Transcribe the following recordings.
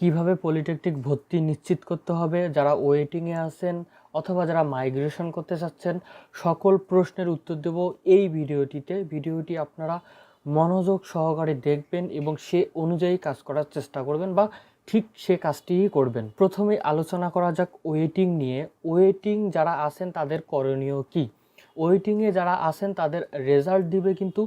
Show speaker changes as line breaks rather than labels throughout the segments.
কীভাবে পলিটেকনিক ভর্তি নিশ্চিত করতে হবে, যারা ওয়েটিংয়ে আছেন অথবা যারা মাইগ্রেশন করতে চাচ্ছেন, সকল প্রশ্নের উত্তর দেব এই ভিডিওটিতে। ভিডিওটি আপনারা মনোযোগ সহকারে দেখবেন এবং সে অনুযায়ী কাজ করার চেষ্টা করবেন বা ঠিক সে কাজটিই করবেন। প্রথমে আলোচনা করা যাক ওয়েটিং নিয়ে। ওয়েটিং যারা আছেন তাদের করণীয় কী? ওয়েটিংয়ে যারা আছেন তাদের রেজাল্ট দিবে কিন্তু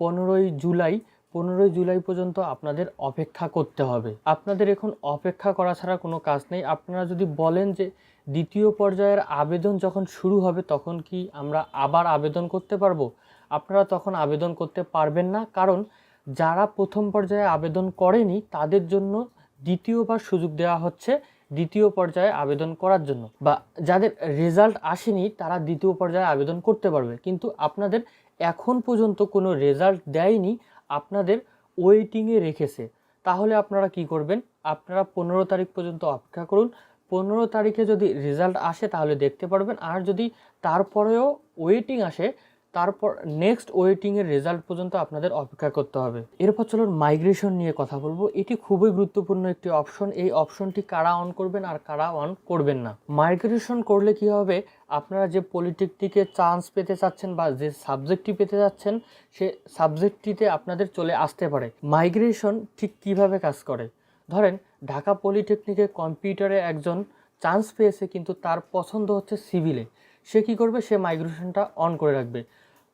পনেরোই জুলাই পনেরোই জুলাই পর্যন্ত আপনাদের অপেক্ষা করতে হবে। আপনাদের এখন অপেক্ষা করা ছাড়া কোনো কাজ নেই। আপনারা যদি বলেন যে দ্বিতীয় পর্যায়ের আবেদন যখন শুরু হবে, তখন কি আমরা আবার আবেদন করতে পারব? আপনারা তখন আবেদন করতে পারবেন না। কারণ যারা প্রথম পর্যায়ে আবেদন করেনি, তাদের জন্য দ্বিতীয়বার সুযোগ দেওয়া হচ্ছে দ্বিতীয় পর্যায়ে আবেদন করার জন্য। বা যাদের রেজাল্ট আসেনি, তারা দ্বিতীয় পর্যায়ে আবেদন করতে পারবে। কিন্তু আপনাদের এখন পর্যন্ত কোনো রেজাল্ট দেয়নি। আপনাদের ওয়েটিংয়ে রেখেছে। তাহলে আপনারা কি করবেন? আপনারা পনেরো তারিখ পর্যন্ত অপেক্ষা করুন। পনেরো তারিখে যদি রেজাল্ট আসে তাহলে দেখতে পারবেন। আর যদি তারপরেও ওয়েটিং আসে তারপর নেক্সট ওয়েটিংয়ের রেজাল্ট পর্যন্ত আপনাদের অপেক্ষা করতে হবে। এরপর চলুন মাইগ্রেশন নিয়ে কথা বলব। এটি খুবই গুরুত্বপূর্ণ একটি অপশন এই অপশনটি কারা অন করবেন আর কারা অন করবেন না? মাইগ্রেশন করলে কি হবে? আপনারা যে পলিটেকনিকে চান্স পেতে চাচ্ছেন বা যে সাবজেক্টটি পেতে যাচ্ছেন সে সাবজেক্টটিতে আপনাদের চলে আসতে পারে। মাইগ্রেশন ঠিক কীভাবে কাজ করে? ধরেন, ঢাকা পলিটেকনিকে কম্পিউটারে একজন চান্স পেয়েছে, কিন্তু তার পছন্দ হচ্ছে সিভিলে সে কী করবে? সে মাইগ্রেশনটা অন করে রাখবে।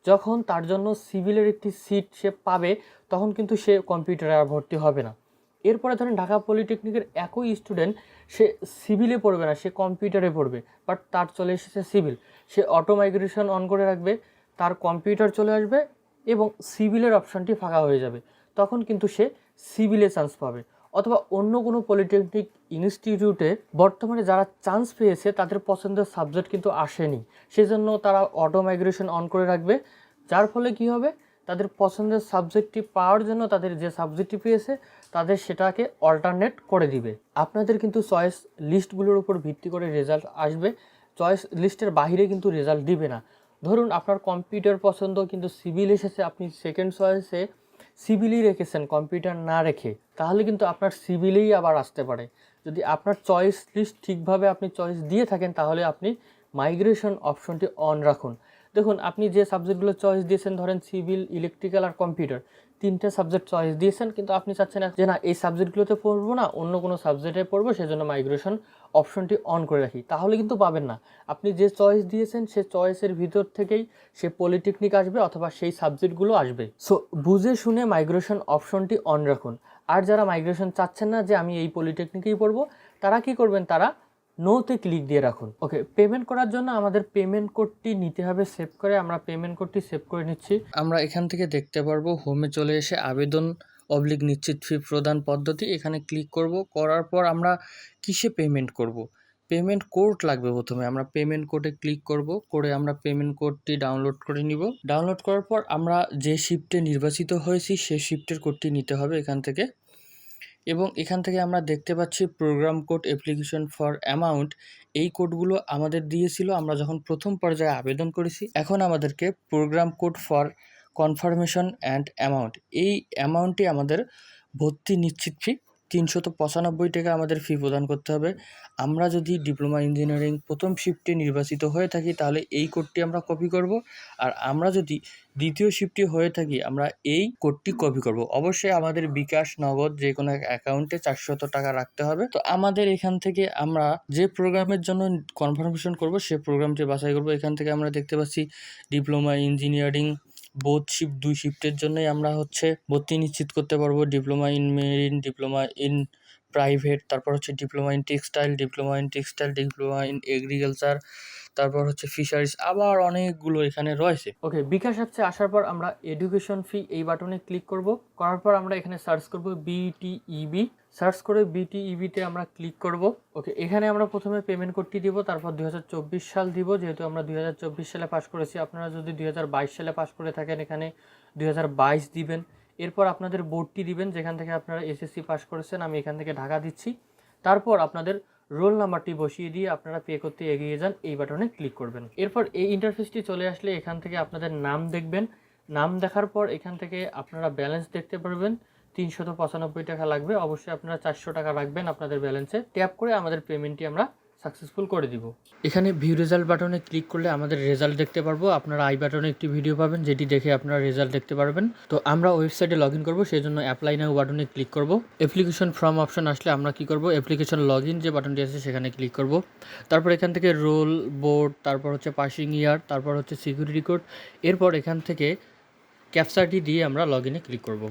যখন তার জন্য সিভিলের একটি সিট সে পাবে, তখন কিন্তু সে কম্পিউটারে আর ভর্তি হবে না। এরপরে ধরেন ঢাকা পলিটেকনিকের একই স্টুডেন্ট সে সিভিলে পড়বে না, সে কম্পিউটারে পড়বে বাট তার চলে এসেছে সিভিল সে অটো মাইগ্রেশন অন করে রাখবে, তার কম্পিউটার চলে আসবে এবং সিভিলের অপশানটি ফাঁকা হয়ে যাবে। তখন কিন্তু সে সিভিলে চান্স পাবে। অথবা অন্য কোনো পলিটেকনিক ইনস্টিটিউটে বর্তমানে যারা চান্স পেয়েছে, তাদের পছন্দের সাবজেক্ট কিন্তু আসেনি। সেজন্য তারা অটো মাইগ্রেশন অন করে রাখবে। যার ফলে কি হবে? তাদের পছন্দের সাবজেক্টটি পাওয়ার জন্য তাদের যে সাবজেক্টটি পেয়েছে, তাদের সেটাকে অল্টারনেট করে দিবে। আপনাদের কিন্তু চয়েস লিস্টগুলোর উপর ভিত্তি করে রেজাল্ট আসবে। চয়েস লিস্টের বাইরে কিন্তু রেজাল্ট দিবে না। ধরুন আপনার কম্পিউটার পছন্দ, কিন্তু সিভিল এসেছে, আপনি সেকেন্ড চয়েসে সিভিলই রেখেছেন, কম্পিউটার না রেখে, তাহলে কিন্তু আপনার সিভিলেই আবার আসতে পারে। যদি আপনার চয়েস লিস্ট ঠিকভাবে আপনি চয়েস দিয়ে থাকেন, তাহলে আপনি মাইগ্রেশন অপশনটি অন রাখুন। দেখুন, আপনি যে সাবজেক্টগুলো চয়েস দিয়েছেন, ধরেন সিভিল ইলেকট্রিক্যাল আর কম্পিউটার তিনটে সাবজেক্ট চয়েস দিয়েছেন, কিন্তু আপনি চাচ্ছেন যে না, এই সাবজেক্টগুলোতে পড়ব না, অন্য কোনো সাবজেক্টে পড়ব, সেজন্য মাইগ্রেশন অপশনটি অন করে রাখি। তাহলে কিন্তু পাবেন না। আপনি যে চয়েস দিয়েছেন, সে চয়েসের ভিতর থেকেই সে পলিটেকনিক আসবে অথবা সেই সাবজেক্টগুলো আসবে। সো বুঝে শুনে মাইগ্রেশন অপশনটি অন রাখুন। আর যারা মাইগ্রেশন চাচ্ছেন না যে আমি এই পলিটেকনিকেই পড়ব, তারা কি করবেন? তারা নোতে ক্লিক দিয়ে রাখুন। ওকে পেমেন্ট করার জন্য আমাদের পেমেন্ট কোডটি নিতে হবে সেভ করে। আমরা পেমেন্ট কোডটি সেভ করে নিচ্ছি। আমরা এখান থেকে দেখতে পারব হোমে চলে এসে আবেদন অবলিক নিশ্চিত ফি প্রদান পদ্ধতি, এখানে ক্লিক করব। করার পর আমরা কিসে পেমেন্ট করব? পেমেন্ট কোড লাগবে প্রথমে। আমরা পেমেন্ট কোডে ক্লিক করব। করে আমরা পেমেন্ট কোডটি ডাউনলোড করে নিব। ডাউনলোড করার পর আমরা যে শিফটে নির্বাচিত হয়েছি সেই শিফটের কোডটি নিতে হবে এখান থেকে। এবং এখান থেকে আমরা দেখতে পাচ্ছি program code application for amount এই কোডগুলো আমাদের দিয়েছিল। আমরা যখন প্রথম পর্যায়ে আবেদন করেছি, এখন আমাদেরকে program code for confirmation and amount এই অ্যামাউন্টটি আমাদের ভর্তি নিশ্চিত ফি তিনশত পঁচানব্বই টাকা আমাদের ফি প্রদান করতে হবে। আমরা যদি ডিপ্লোমা ইঞ্জিনিয়ারিং প্রথম শিফটে নির্বাচিত হয়ে থাকি, তাহলে এই কোডটি আমরা কপি করব। আর আমরা যদি দ্বিতীয় শিফটে হয়ে থাকি, আমরা এই কোডটি কপি করব। অবশ্যই আমাদের বিকাশ নগদ যে কোনো অ্যাকাউন্টে চারশত টাকা রাখতে হবে। তো আমাদের এখান থেকে আমরা যে প্রোগ্রামের জন্য কনফার্মেশন করব, সে প্রোগ্রামটি বাছাই করব। এখান থেকে আমরা দেখতে পাচ্ছি ডিপ্লোমা ইঞ্জিনিয়ারিং বোথ শিফট দুই শিফটের জন্যই আমরা হচ্ছে ভর্তি নিশ্চিত করতে পারব। Diploma in marine diploma in private তারপর হচ্ছে diploma in textile diploma in textile diploma in agriculture তারপর হচ্ছে ফিশারিজ আবার অনেকগুলো এখানে রয়েছে। ওকে বিকাশ অ্যাপসে আসার পর আমরা এডুকেশন ফি এই বাটনে ক্লিক করব। করার পর আমরা এখানে সার্চ করব বিটিইবি সার্চ করে বিটিইবিতে আমরা ক্লিক করব। ওকে, এখানে আমরা প্রথমে পেমেন্ট কোডটি দিব, তারপর দু হাজার চব্বিশ সাল দিব। যেহেতু আমরা দু হাজার চব্বিশ সালে পাস করেছি, আপনারা যদি দু হাজার বাইশ সালে পাস করে থাকেন, এখানে দু হাজার বাইশ দিবেন। এরপর আপনাদের বোর্ডটি দিবেন, যেখান থেকে আপনারা এসএসসি পাস করেছেন, আমি এখান থেকে ঢাকা দিচ্ছি। তারপর আপনাদের রোল নাম্বারটি বসিয়ে দিয়ে আপনারা পে করতে এগিয়ে যান, এই বাটনে ক্লিক করবেন। এরপর এই ইন্টারফেসটি চলে আসলে এখান থেকে আপনাদের নাম দেখবেন। নাম দেখার পর এখান থেকে আপনারা ব্যালেন্স দেখতে পারবেন। তিনশত পঁচানব্বই টাকা লাগবে। অবশ্যই আপনারা চারশো টাকা রাখবেন আপনাদের ব্যালেন্সে। ট্যাপ করে আমাদের পেমেন্টটি আমরা সাকসেসফুল করে দিব। এখানে ভিউ রেজাল্ট বাটনে ক্লিক করলে আমাদের রেজাল্ট দেখতে পারব। আপনারা আই বাটনে একটি ভিডিও পাবেন, যেটি দেখে আপনারা রেজাল্ট দেখতে পারবেন। তো আমরা ওয়েবসাইটে লগ ইন করব সেই জন্য অ্যাপ্লাই নাও বাটনে ক্লিক করব। অ্যাপ্লিকেশন ফর্ম অপশন আসলে আমরা কি করব? অ্যাপ্লিকেশন লগ ইন যে বাটনটি আছে, সেখানে ক্লিক করব। তারপর এখান থেকে রোল বোর্ড তারপর হচ্ছে পাসিং ইয়ার তারপর হচ্ছে সিকিউরিটি কোড এরপর এখান থেকে ক্যাপচারটি দিয়ে আমরা লগ ইনে ক্লিক করব।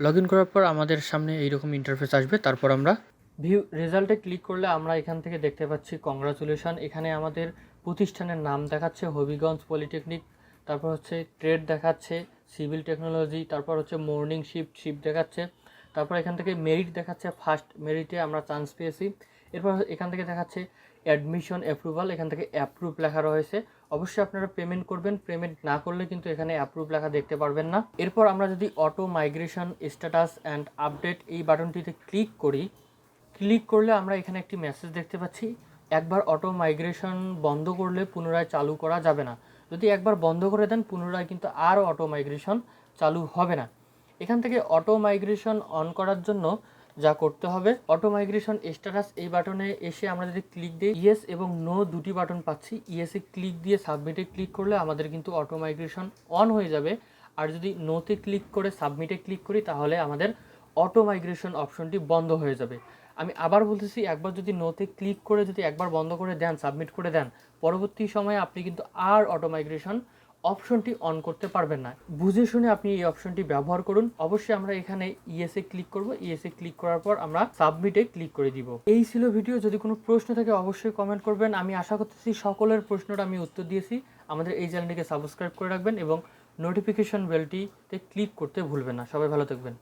লগ ইন করার পর আমাদের সামনে এইরকম ইন্টারফেস আসবে। তারপর আমরা ভিউ রেজাল্টে ক্লিক করলে আমরা এখান থেকে দেখতে পাচ্ছি কংগ্রাচুলেশন এখানে আমাদের প্রতিষ্ঠানের নাম দেখাচ্ছে হবিগঞ্জ পলিটেকনিক তারপর হচ্ছে ট্রেড দেখাচ্ছে সিভিল টেকনোলজি তারপর হচ্ছে মর্নিং শিফট শিফট দেখাচ্ছে, তারপর এখান থেকে মেরিট দেখাচ্ছে ফার্স্ট মেরিটে আমরা চান্স পেয়েছি। এরপর এখান থেকে দেখাচ্ছে অ্যাডমিশন অ্যাপ্রুভাল এখান থেকে অ্যাপ্রুভ লেখা রয়েছে। অবশ্যই আপনারা পেমেন্ট করবেন পেমেন্ট না করলে কিন্তু এখানে অ্যাপ্রুভ লেখা দেখতে পারবেন না। এরপর আমরা যদি auto migration status and update এই বাটনটিতে ক্লিক করি ক্লিক করলে আমরা এখানে একটি মেসেজ দেখতে পাচ্ছি। একবার অটো মাইগ্রেশন বন্ধ করলে পুনরায় চালু করা যাবে না। যদি একবার বন্ধ করে দেন, পুনরায় কিন্তু আর অটো মাইগ্রেশন চালু হবে না। এখান থেকে অটো মাইগ্রেশন অন করার জন্য যা করতে হবে। অটো মাইগ্রেশন স্ট্যাটাস এই বাটনে এসে আমরা যদি ক্লিক দিই ইয়েস এবং নো দুটি বাটন পাচ্ছি। ইয়েসে ক্লিক দিয়ে সাবমিটে ক্লিক করলে আমাদের কিন্তু অটো মাইগ্রেশন অন হয়ে যাবে। আর যদি নোতে ক্লিক করে সাবমিটে ক্লিক করি, তাহলে আমাদের অটো মাইগ্রেশন অপশনটি বন্ধ হয়ে যাবে। আমি আবার বলতেছি, একবার যদি নোতে ক্লিক করে যদি একবার বন্ধ করে দেন সাবমিট করে দেন, পরবর্তী সময়ে আপনি কিন্তু আর অটো মাইগ্রেশন অপশনটি অন করতে পারবেন না। বুঝে শুনে আপনি এই অপশনটি ব্যবহার করুন। অবশ্যই আমরা এখানে ইএসএ ক্লিক করব। ইএসএ ক্লিক করার পর আমরা সাবমিটে ক্লিক করে দিব। এই ছিল ভিডিও যদি কোনো প্রশ্ন থাকে অবশ্যই কমেন্ট করবেন। আমি আশা করতেছি সকলের প্রশ্নটা আমি উত্তর দিয়েছি। আমাদের এই চ্যানেলটিকে সাবস্ক্রাইব করে রাখবেন এবং নোটিফিকেশন বেলটিতে ক্লিক করতে ভুলবেন না। সবাই ভালো থাকবেন।